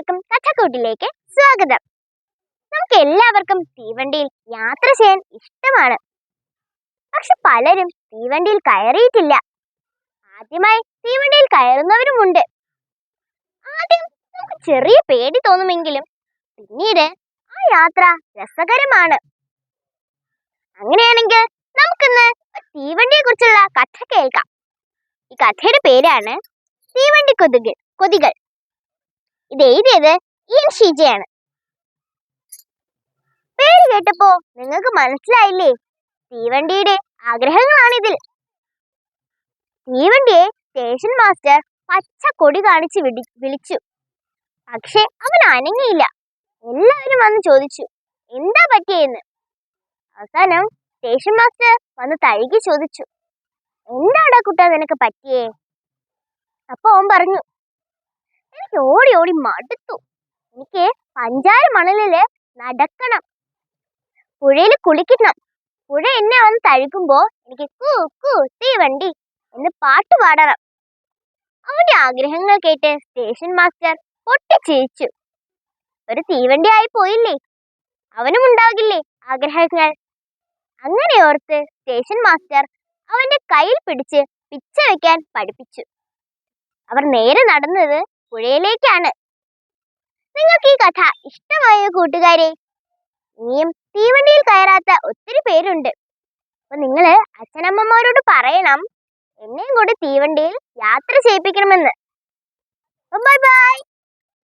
എല്ലാവർക്കും കഥക്കൂട്ടിലേക്ക് സ്വാഗതം. നമുക്ക് എല്ലാവർക്കും തീവണ്ടിയിൽ യാത്ര ചെയ്യാൻ ഇഷ്ടമാണ്. പക്ഷെ പലരും തീവണ്ടിയിൽ കയറിയിട്ടില്ല. ആദ്യമായി തീവണ്ടിയിൽ കയറുന്നവരുമുണ്ട്. ആദ്യം നമുക്ക് ചെറിയ പേടി തോന്നുമെങ്കിലും പിന്നീട് ആ യാത്ര രസകരമാണ്. അങ്ങനെയാണെങ്കിൽ നമുക്കിന്ന് തീവണ്ടിയെ കുറിച്ചുള്ള കഥ കേൾക്കാം. ഈ കഥയുടെ പേരാണ് തീവണ്ടി കൊതുകൾ കൊതികൾ. ഇത് എഴുതിയത് ഇയൻ ഷീജയാണ് പേര് കേട്ടപ്പോ നിങ്ങൾക്ക് മനസ്സിലായില്ലേ? തീവണ്ടിയുടെ ആഗ്രഹങ്ങളാണിതിൽ. തീവണ്ടിയെ സ്റ്റേഷൻ മാസ്റ്റർ പച്ച കൊടി കാണിച്ച് വിടി വിളിച്ചു. പക്ഷെ അവൻ അനങ്ങിയില്ല. എല്ലാവരും വന്ന് ചോദിച്ചു എന്താ പറ്റിയെന്ന്? അവസാനം സ്റ്റേഷൻ മാസ്റ്റർ വന്ന് തഴുകി ചോദിച്ചു എന്താടാ കുട്ടാ നിനക്ക് പറ്റിയേ? അപ്പൊ അവൻ പറഞ്ഞു എനിക്ക് ഓടി ഓടി മടുത്തു. എനിക്ക് പഞ്ചാര മണലിൽ നടക്കണം. പുഴയിൽ കുളിക്കണം. പുഴ എന്നെ വന്ന് തഴുകുമ്പോ എനിക്ക് കൂ കൂ തീവണ്ടി എന്ന് പാട്ട് പാടണം. അവന്റെ ആഗ്രഹങ്ങൾ കേട്ട് സ്റ്റേഷൻ മാസ്റ്റർ പൊട്ടിച്ചിരിച്ചു. ഒരു തീവണ്ടി ആയി പോയില്ലേ? അവനും ഉണ്ടാകില്ലേ ആഗ്രഹങ്ങൾ? അങ്ങനെ ഓർത്ത് സ്റ്റേഷൻ മാസ്റ്റർ അവന്റെ കയ്യിൽ പിടിച്ച് പിച്ച വെക്കാൻ പഠിപ്പിച്ചു. അവർ നേരെ നടന്നത് പുഴയിലേക്കാണ്. നിങ്ങൾക്ക് ഈ കഥ ഇഷ്ടമായ കൂട്ടുകാരെ? ഇനിയും തീവണ്ടിയിൽ കയറാത്ത ഒത്തിരി പേരുണ്ട്. അപ്പൊ നിങ്ങൾ അച്ഛനമ്മമാരോട് പറയണം. എന്നെയും കൂടി തീവണ്ടിയിൽ യാത്ര ചെയ്യിപ്പിക്കണമെന്ന്. Bye bye